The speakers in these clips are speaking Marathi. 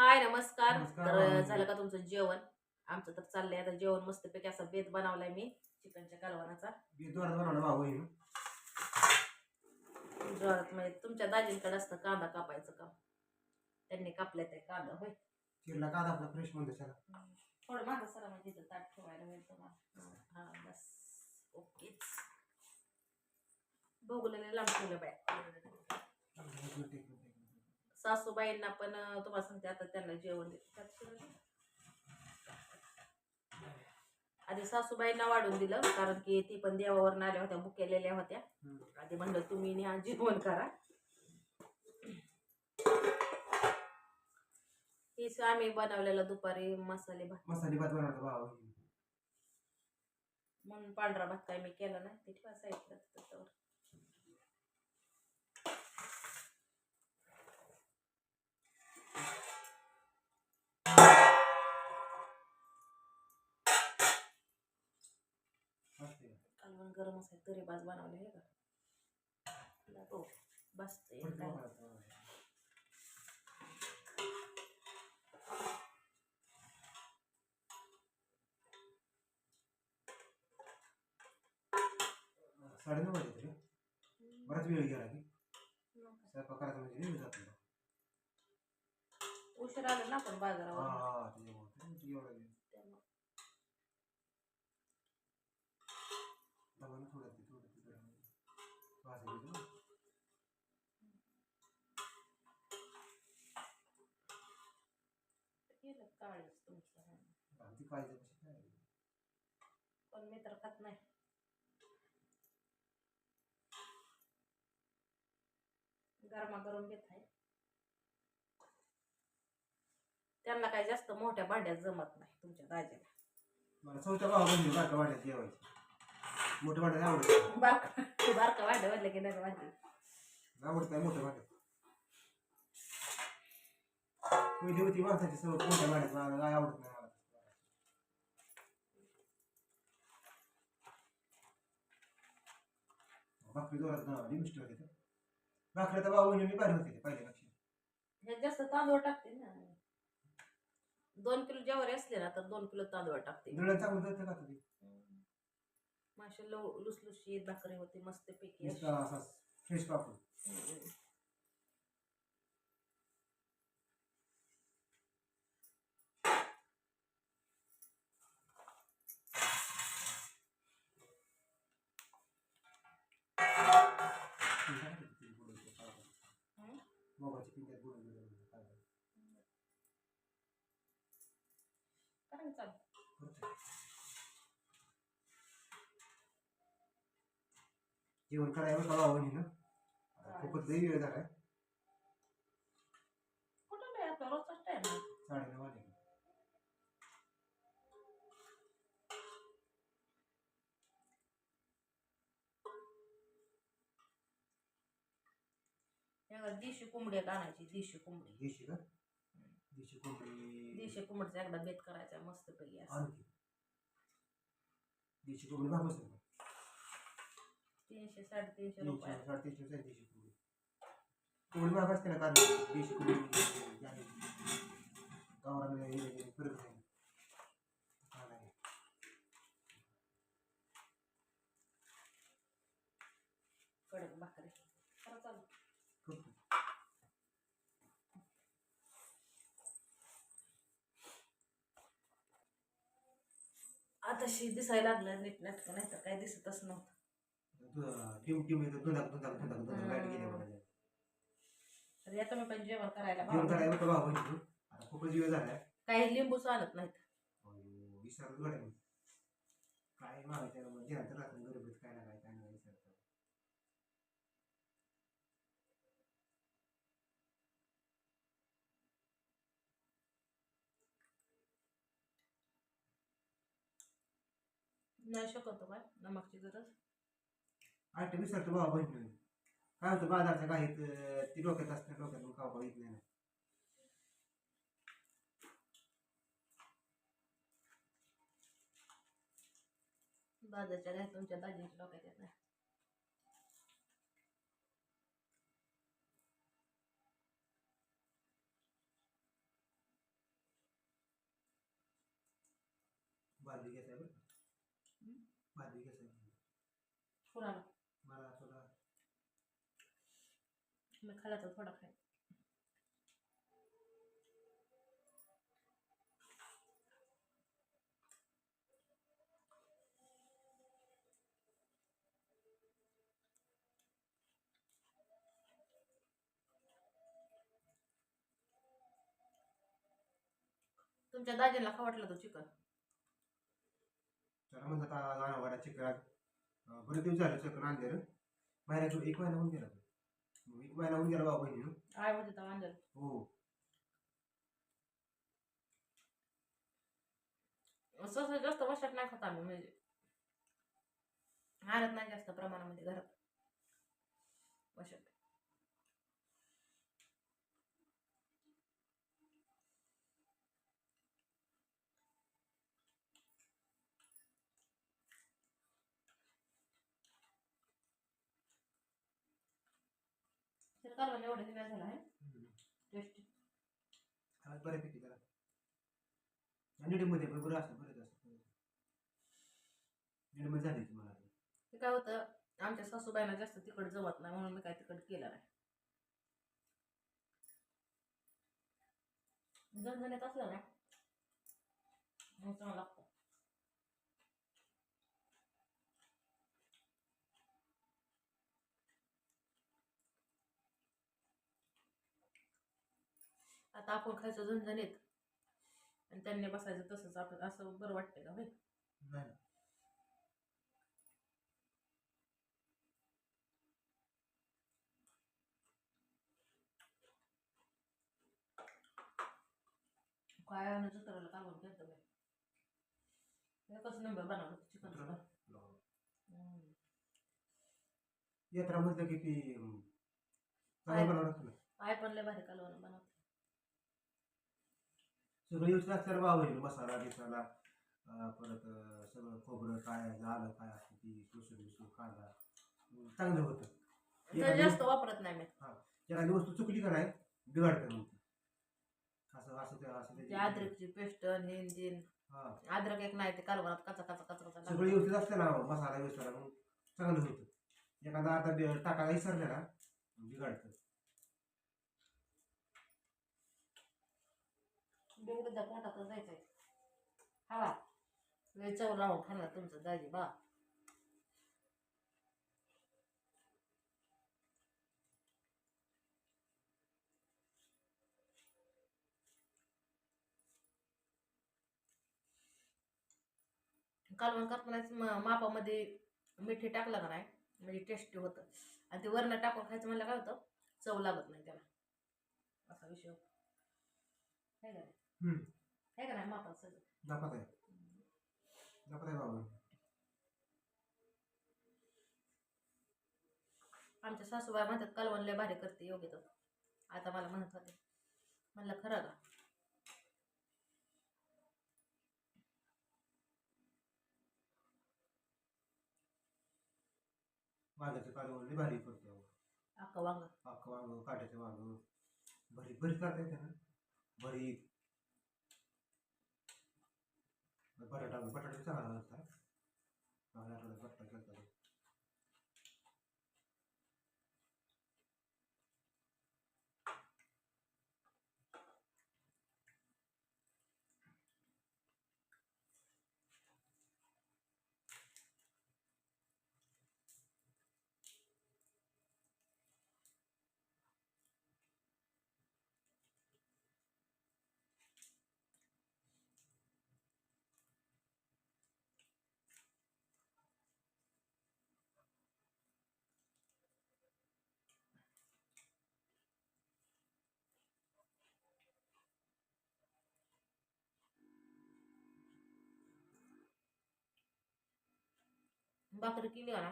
हाय नमस्कार. तर. झालं का तुमचं जेवण? आमचं तर चाललंय. आता जेवण मस्तपैकी असा बेत बनवलाय मी चिकनच्या कालवणाचा. म्हणजे तुमच्या दाजींकडे असतं कांदा कापायचं काम त्यांनी कापले ते कांदा होय. चिरला कांदा आपला फ्रेश म्हणतो थोडं मागं सरा म्हणजे ताट ठेवायला तुम्हाला. हा बस. ओकेच. बघुलेले लांब ठेवलं बाय सासूबाईंना पण तुम्हाला सांगते आता त्यांना जेवण देते. आधी सासूबाईंना वाढून दिलं कारण की ती पण देवावर आल्या होत्या बुक केलेल्या होत्या आधी म्हणलं तुम्ही न्या जेवण करा. हीच आम्ही बनवलेलं दुपारी मसाले भात. मसाली भात बनवतो म्हणून पांढरा भात काय मी केला नाही ते ठेवा साईडला त्याच्यावर. कालवण गरम असेल तरी बाज बनवले हे का? हो. बसते. साडेनऊ वाजले तरी. बराच वेळ गेला की. स्वयंपाक करायचा म्हणजे वेळ जातो. उशीर आला ना आपण बाजारावर. हा त्याच्यामुळे. ते एवढा वेळ. केलं काळच तुमचं. आणि ती काळजी कशी काय पण मी तर खात नाही. गरमागरम घेत आहे. त्यांना काही जास्त मोठ्या भांड्यात जमत नाही तुमच्या दाजीला. मला चौथ्या बारका वाट्यात जेवायची. मोठ्या वाट्यात आवडत. बारका बारका वाढलं की नाही भांडी? आवडत नाही मोठ्या वाट्यात पहिली होती माणसाची सवय मोठ्या वाट्यात मला काय आवडत नाही मला. भाकरी जोरात बनवली मिस्टर होते भाकरी तर भाऊ बहिणी भारी होते पहिल्यापेक्षा हे जास्त तांदूळ टाकते ना. दोन किलो ज्वारी असले ना तर दोन किलो तांदूळ टाकते. दळण चांगलं जातं का तुम्ही? मासे लो लुसलुशीत भाकरी होती मस्त पैकी फ्रेश पापड. करायचं चालू करतोय. जेवण करायला का भाऊ ना? खूपच लई वेळ झालाय. कुठं रोजचाच टाइम वाजले त्याला देशी आणायची देशी कोंबडी. देशी का? देशी कोंबडी. देशी कोंबडीचा एकदा बेत करायचा मस्त पैकी असं. आणखी? देशी कोंबडी भाग बसेल का? तीनशे साडेतीनशे तीनशे रुपये साडेतीनशे रुपये देशी कोंबडी. कोंबडी भाग असते ना कारण देशी कोंबडी गेले फरक नाही हा नाही. कडक भाकरी. करा चालू करतो. आता शी दिसायला लागलं नीट नाटकं नाही तर काय दिसतच नव्हतं. टिम टिम येतं दुधाक दुधाक दुधाक दुधाक लाइट गेली मला तर या तुम्ही पण जेवण करायला जेवण भाव करायला होतं भाऊ बहिणी आता खूपच वेळ झालाय. काही लिंबू चालत नाहीत. अयो, विसरलो गड्या मी. काय मागायचं मग जेवण तर राहतं गरीब नाही शकतो काय? नमकची गरज? आठ विसरतो बाबा नाही काय होतं बाजारचं काही ती डोक्यात असते डोक्यातून खावा बघितलं नाही. बाजारच्या घाई तुमच्या दाजीच्या डोक्यात येत नाही. बाजी घेता बरं का? कुणाला मला थोडा मी खाला तर थोडा खाय तुमच्या दाजीला खा वाटलं तो चिकन. जरा म्हणलं आता जाणं वाडा बरेच दिवस झाले चिकन आणलेलं महिन्यात एक महिना होऊन गेला. मग एक महिना होऊन गेला बाबा बहिणीनं. आय होते तर वांजल हो. सहसा जास्त वर्षात नाही खात आम्ही म्हणजे. आणत नाही जास्त प्रमाणामध्ये घरात. वर्षात. कालवण एवढं नाही झालं आहे. टेस्टी आज बऱ्यापैकी जरा निडीमध्ये पण बरं असतं बरेच असतं निडीमध्ये झाली ती मला. ते काय होतं आमच्या सासूबाईंना जास्त तिकड जमत नाही म्हणून मी काय तिकड केलं नाही. झणझणीत असलं ना. चांगलं लागतं आता आपण खायचं झणझणीत आणि त्यांनी बसायचं तसंच आपण असं बरं वाटतं का होय नाही. काय आणि जत्राला कालवण केलं बाई? एकच नंबर बनवलं चिकन यात्रा म्हटलं की ती चांगलं बनवलं ना आय पण लय भारी कालवण बनवते सगळं व्यवस्थित असल्याला भाव होईल मसाला बिसाला परत सगळं खोबरं काय आलं काय असतं ती लसूण बिसून कांदा चांगलं होतं. तर जास्त वापरत नाही मी. एखादी वस्तू चुकली का नाही बिघडतं मग. असं असं ते असं ते अद्रकची पेस्ट हिंजीन हा. अद्रक एक नाही ते कालवणात कचा कचा कचा कचा सगळं व्यवस्थित असतं ना मसाला बिसाला मग चांगलं होतं. एखादा आता बे- टाकायला विसरलं ना बिघडतं बेगडीचा पोटातच जायचंय. हवा. लय चव लावून खाणार तुमचं दाजी बा. कालवण करतानाच मापामध्ये मिठी टाकलं का नाही? म्हणजे टेस्टी होतं. आणि ते वरण टाकून खायचं म्हणलं काय होतं? चव लागत नाही त्याला. असा विषय होता. है का नाही? मापात सगळं दाखवत आहे. दाखवत आहे बाबा. आमच्या सासूबाई म्हणतात कालवण लय भारी करते योग्य तर आता मला म्हणत होते. म्हणलं खरं का? वांग्याचं कालवण लय भारी करतो अक्का वांग. अख्खं वांग काट्याचं वांग. भरीत भरीत करता येते ना. भरीत. बटाटा बटाटा चांगला असता. मागल्या आठवड्यात बटाटा भाकरी केली ना?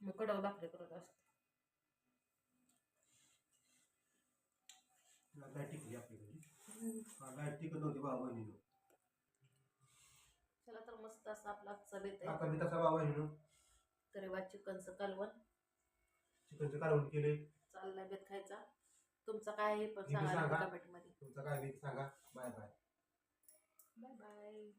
मी कडक भाकरी करत असते. लाइट टिकली आपली घरी? हा, लाइट टिकत नव्हती बाबा बहिणीनं. चला तर मस्त असं आपला आजचा बेत आता आहे मी तसा बाबा बहिणीनं. तरी वा चिकनचं कालवण. चिकनचं कालवण केले चाललाय बेत खायचा. तुमचं काय आहे पण हे बी सांगा. कमेंटमध्ये. तुमचं काय सांगा. Bye bye. Bye bye.